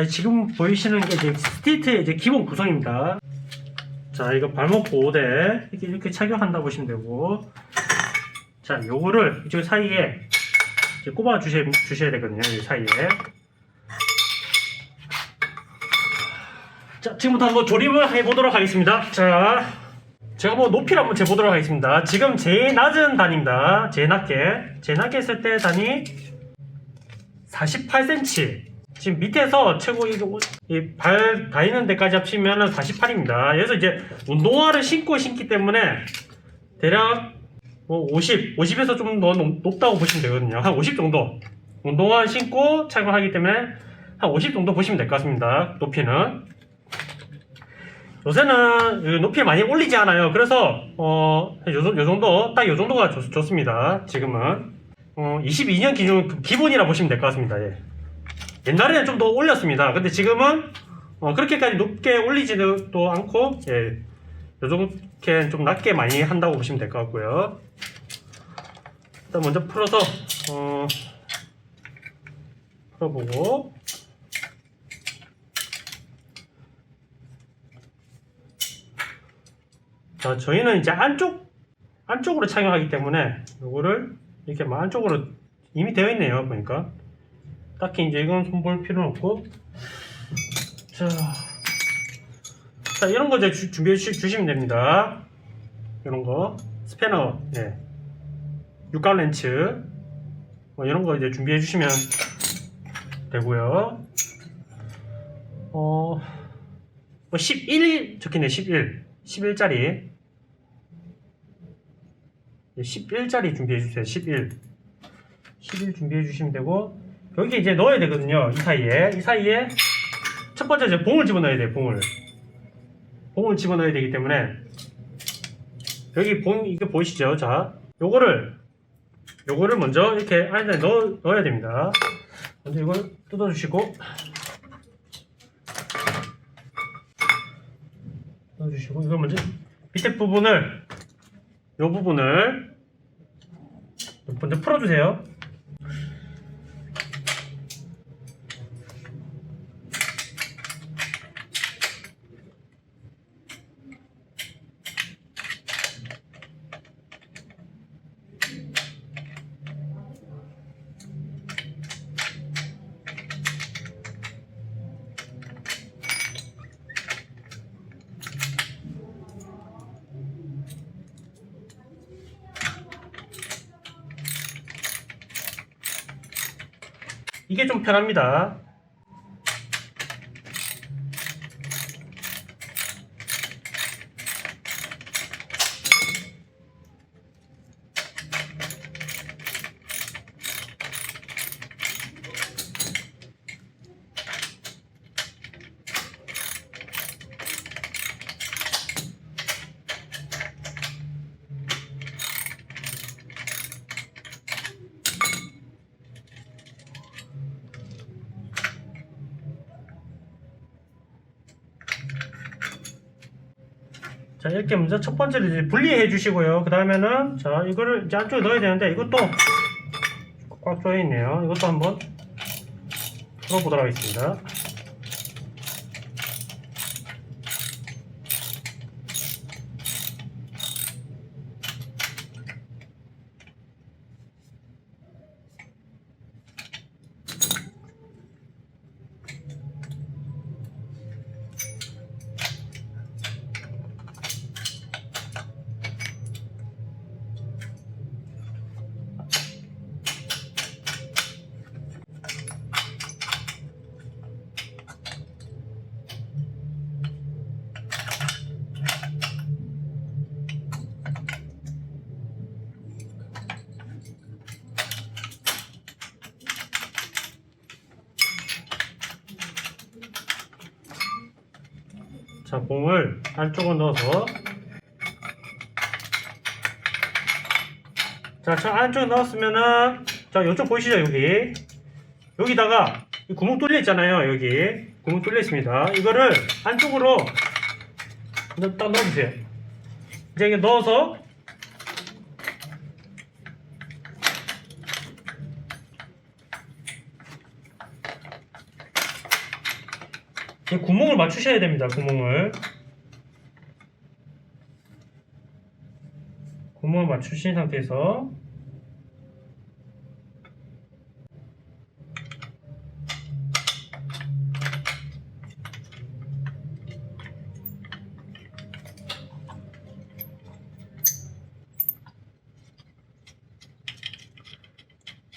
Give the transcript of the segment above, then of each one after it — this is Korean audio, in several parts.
자, 지금 보이시는 게 이제 스티트의 이제 기본 구성입니다. 자, 이거 발목 보호대 이렇게, 이렇게 착용한다 보시면 되고, 자, 요거를 이쪽 사이에 꼽아 주셔야, 주셔야 되거든요. 이 사이에. 자, 지금부터 한번 조립을 해보도록 하겠습니다. 자, 제가 뭐 높이를 한번 재보도록 하겠습니다. 지금 제일 낮은 단입니다. 제일 낮게. 제일 낮게 했을 때 단이 48cm. 지금 밑에서 최고 이발 닿이는 데까지 합치면 48입니다. 그래서 이제 운동화를 신고 신기 때문에 대략 뭐 50, 50에서 좀 더 높다고 보시면 되거든요. 한 50 정도. 운동화 신고 착용하기 때문에 한 50 정도 보시면 될 것 같습니다. 높이는. 요새는 그 높이 많이 올리지 않아요. 그래서 어, 요, 정- 요 정도, 딱 요 정도가 좋, 좋습니다. 지금은. 어, 22년 기준 기본이라 보시면 될 것 같습니다. 예. 옛날에는 좀 더 올렸습니다. 근데 지금은 어, 그렇게까지 높게 올리지도 않고 예, 요정도는 좀 낮게 많이 한다고 보시면 될 것 같고요. 일단 먼저 풀어서 어, 풀어보고 자 저희는 이제 안쪽 안쪽으로 착용하기 때문에 요거를 이렇게 막 안쪽으로 이미 되어 있네요 보니까 딱히 이제 이건 손볼 필요는 없고. 자, 자 이런 거 이제 주- 준비해 주, 주시면 됩니다. 이런 거. 스패너. 예. 육각 렌치 뭐 이런 거 이제 준비해 주시면 되고요. 어, 뭐 11 적혀있네 11 11짜리. 11짜리 준비해 주세요. 11 11 준비해 주시면 되고 여기 이제 넣어야 되거든요 이 사이에. 이 사이에 첫 번째 이제 봉을 집어넣어야 돼요 봉을. 봉을 집어넣어야 되기 때문에 여기 봉 이거 보이시죠? 자 요거를 요거를 먼저 이렇게 안에 넣어, 넣어야 됩니다. 먼저 이걸 뜯어주시고 넣어주시고 이걸 먼저 밑에 부분을 요 부분을 먼저 풀어주세요 이게 좀 편합니다. 자 이렇게 먼저 첫 번째로 이제 분리해 주시고요. 그 다음에는 자 이거를 이제 안쪽에 넣어야 되는데 이것도 꽉 조여 있네요. 이것도 한번 풀어보도록 하겠습니다. 자 봉을 안쪽으로 넣어서. 자, 저 안쪽에 넣었으면은 자 이쪽 보이시죠 여기? 여기다가 이 구멍 뚫려 있잖아요 여기. 구멍 뚫려 있습니다. 이거를 안쪽으로 넣- 딱 넣어주세요. 이제 이게 넣어서 맞추셔야 됩니다. 구멍을. 구멍을 맞추신 상태에서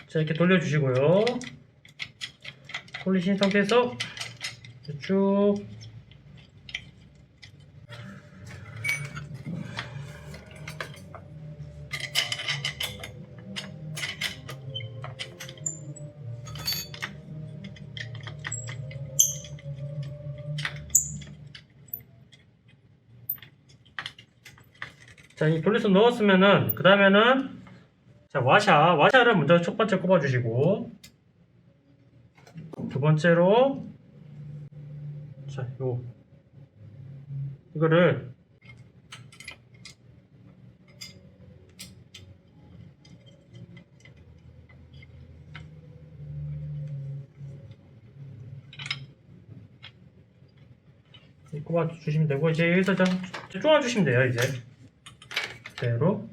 자 이렇게 돌려주시고요. 돌리신 상태에서 쭉 자, 이 돌려서 넣었으면은 그 다음에는 자 와샤. 와샤를 먼저 첫 번째 꼽아주시고 두 번째로 자 요. 이거를 꼽아 주시면 되고 이제 여기서 좀 쪼아 주시면 돼요 이제 그대로.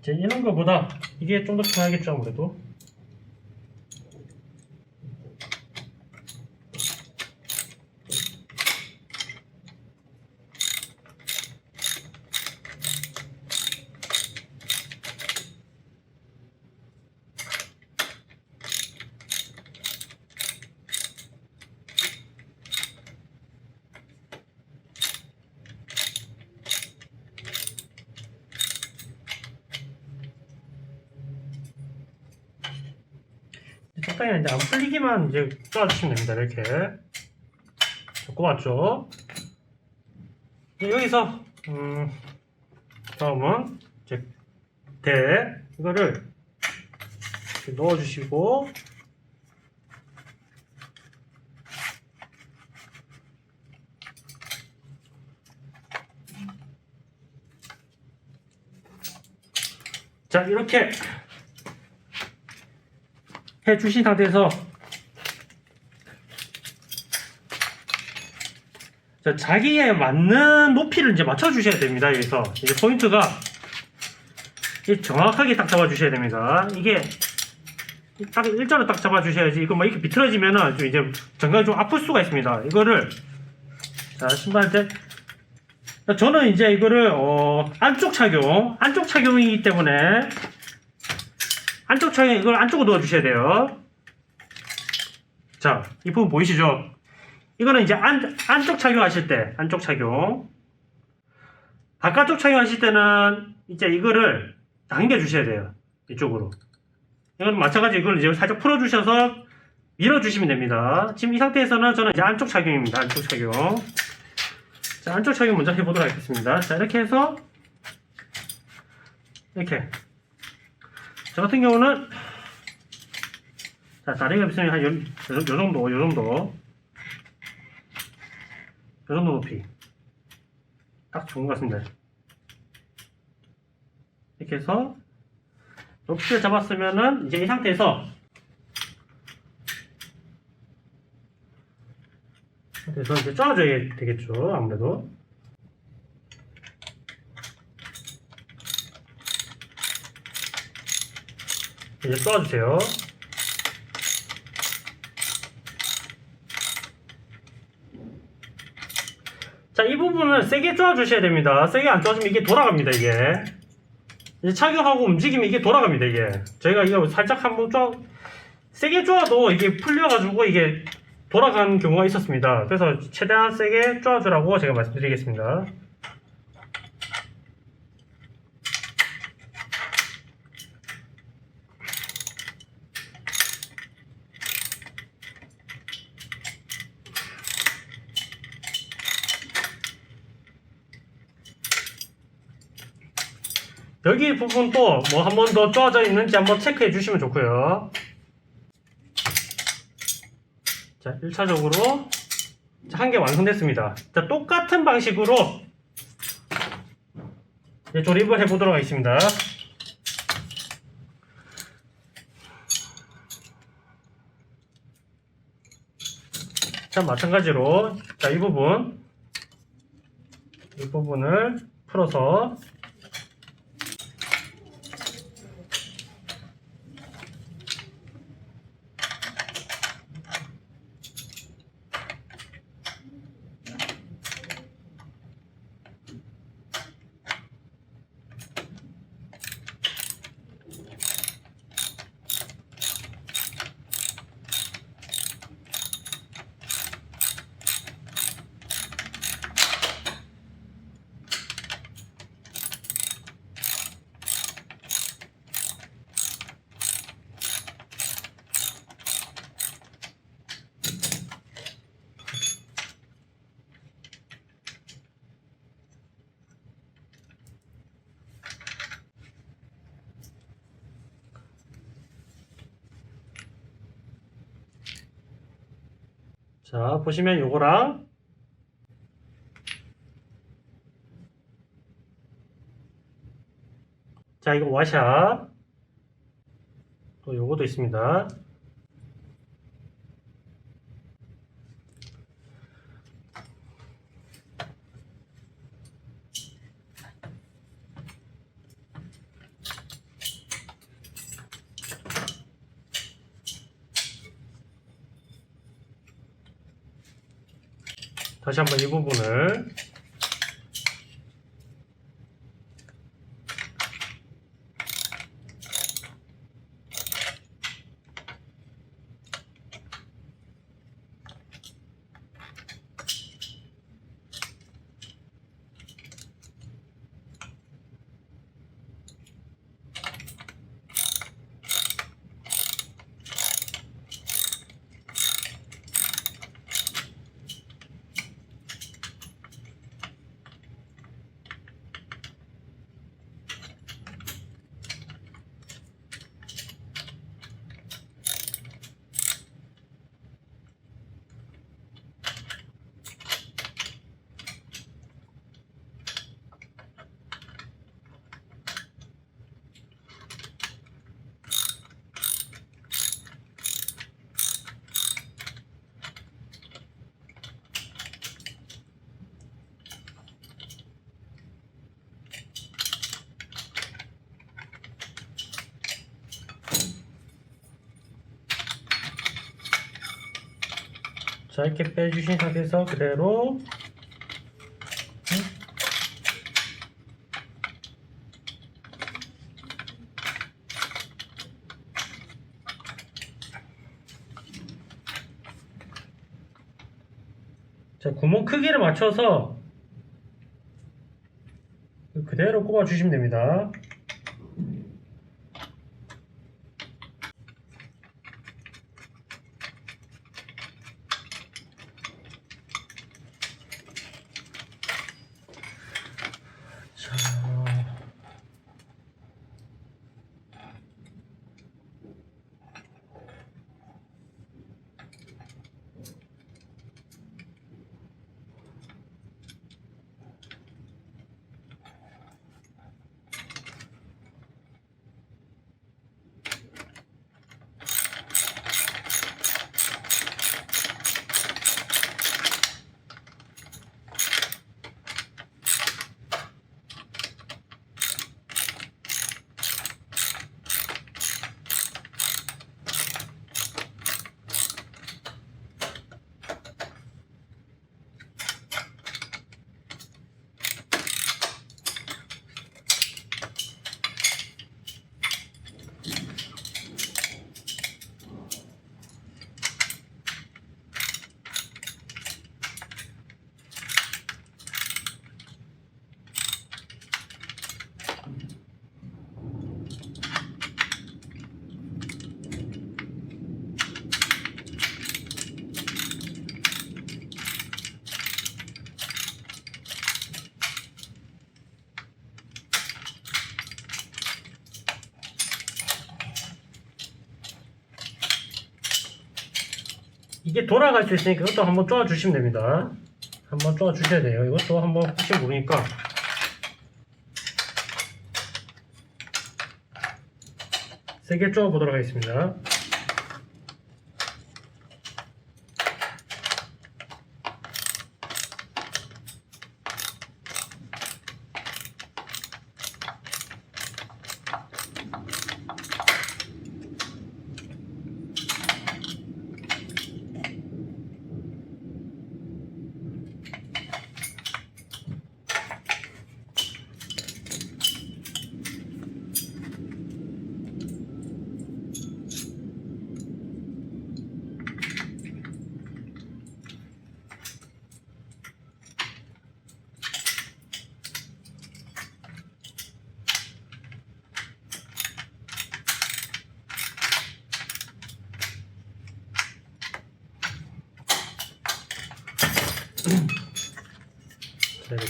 이제 이런 거보다 이게 좀 더 편하겠죠 아무래도 적당히 풀리기만 이제 쪼아주시면 됩니다. 이렇게. 자, 꼽았죠? 이제 여기서, 음, 다음은, 이제, 대, 이거를 이렇게 넣어주시고, 자, 이렇게 해 주신 상태에서 자, 자기에 맞는 높이를 이제 맞춰 주셔야 됩니다. 여기서 이제 포인트가 이 정확하게 딱 잡아 주셔야 됩니다. 이게 딱 일자로 딱 잡아 주셔야지 이거 뭐 이렇게 비틀어지면은 좀 이제 정강이 좀 아플 수가 있습니다. 이거를 자 신발 때 저는 이제 이거를 어, 안쪽 착용 안쪽 착용이기 때문에 안쪽 착용 이걸 안쪽으로 넣어 주셔야 돼요. 자, 이 부분 보이시죠? 이거는 이제 안, 안쪽 착용하실 때, 안쪽 착용. 바깥쪽 착용하실 때는 이제 이거를 당겨 주셔야 돼요. 이쪽으로. 이건 마찬가지로 이걸 이제 살짝 풀어 주셔서 밀어 주시면 됩니다. 지금 이 상태에서는 저는 이제 안쪽 착용입니다. 안쪽 착용. 자, 안쪽 착용 먼저 해보도록 하겠습니다. 자, 이렇게 해서 이렇게 저 같은 경우는 자 다리가 비스면 한 요, 요, 요 정도 요 정도 요 정도 높이 딱 좋은 것 같습니다 이렇게 해서 높이를 잡았으면은 이제 이 상태에서 그래서 이제 쪼아줘야 되겠죠 아무래도 이제 쏘아주세요. 자, 이 부분은 세게 쪼아주셔야 됩니다. 세게 안 쪼아주면 이게 돌아갑니다, 이게. 이제 착용하고 움직이면 이게 돌아갑니다, 이게. 저희가 이거 살짝 한번 쪼아, 세게 쪼아도 이게 풀려가지고 이게 돌아가는 경우가 있었습니다. 그래서 최대한 세게 쪼아주라고 제가 말씀드리겠습니다. 여기 부분 또 뭐 한 번 더 쪼아져 있는지 한번 체크해 주시면 좋고요. 자, 1차적으로 한 개 완성됐습니다. 자, 똑같은 방식으로 조립을 해 보도록 하겠습니다. 자, 마찬가지로 자, 이 부분 이 부분을 풀어서 자, 보시면 요거랑 자, 이거 와샷 또 요거도 있습니다. 다시 한번 이 부분을 자 이렇게 빼주신 상태에서 그대로 자 구멍 크기를 맞춰서 그대로 꼽아 주시면 됩니다. 이게 돌아갈 수 있으니까 이것도 한번 쪼아 주시면 됩니다. 한번 쪼아 주셔야 돼요. 이것도 한번 혹시 모르니까 세게 쪼아 보도록 하겠습니다.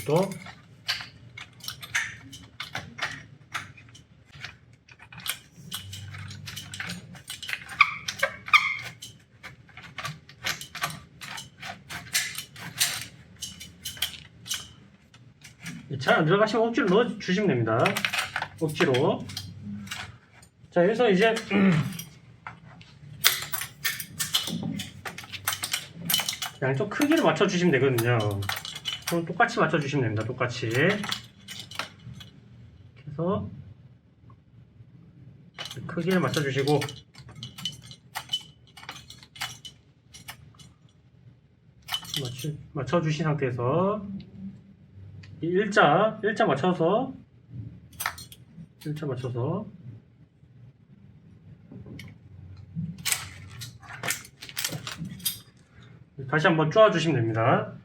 것도 잘 안 들어가시면 억지로 넣어 주시면 됩니다. 억지로. 자, 여기서 이제 양쪽 크기를 맞춰 주시면 되거든요. 그럼 똑같이 맞춰 주시면 됩니다. 똑같이. 그래서 크기를 맞춰 주시고 맞춰, 맞춰 주신 상태에서 이 일자 일자 맞춰서 일자 맞춰서 다시 한번 쪼아 주시면 됩니다.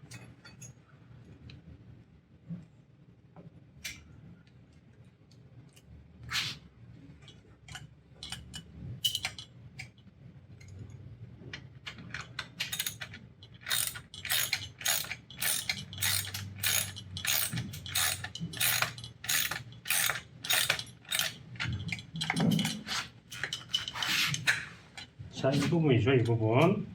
자, 이 이 부분.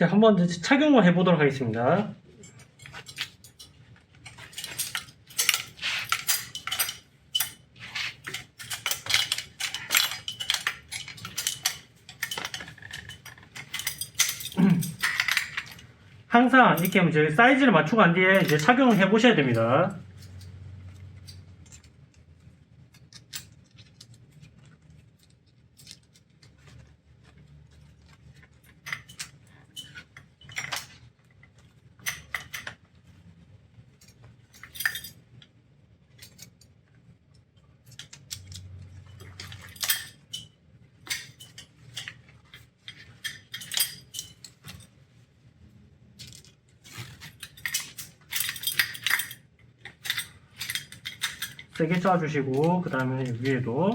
자, 한번 착용을 해보도록 하겠습니다. 항상 이렇게 이제 사이즈를 맞추고 난 뒤에 이제 착용을 해 보셔야 됩니다. 세게 짜주시고 그 다음에 위에도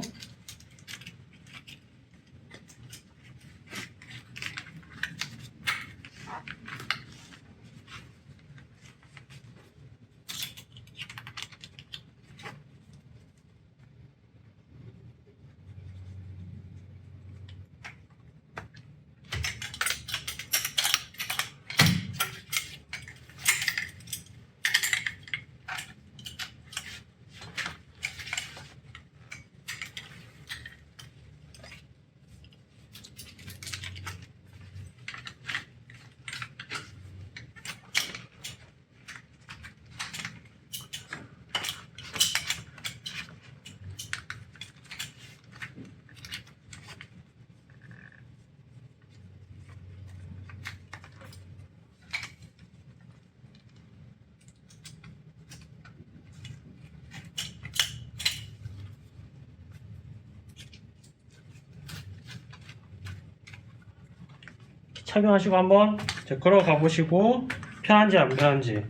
착용하시고 한번 걸어가 보시고 편한지 안 편한지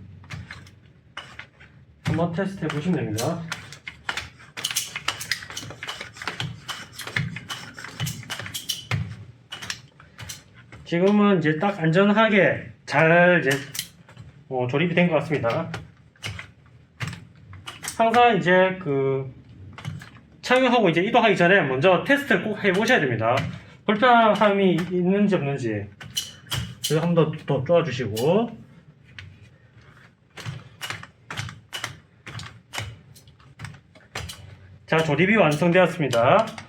한번 테스트 해 보시면 됩니다. 지금은 이제 딱 안전하게 잘 이제 어, 조립이 된 것 같습니다. 항상 이제 그 착용하고 이제 이동하기 전에 먼저 테스트를 꼭 해보셔야 됩니다. 불편함이 있는지 없는지 한번 더, 더 쪼아주시고 자 조립이 완성되었습니다.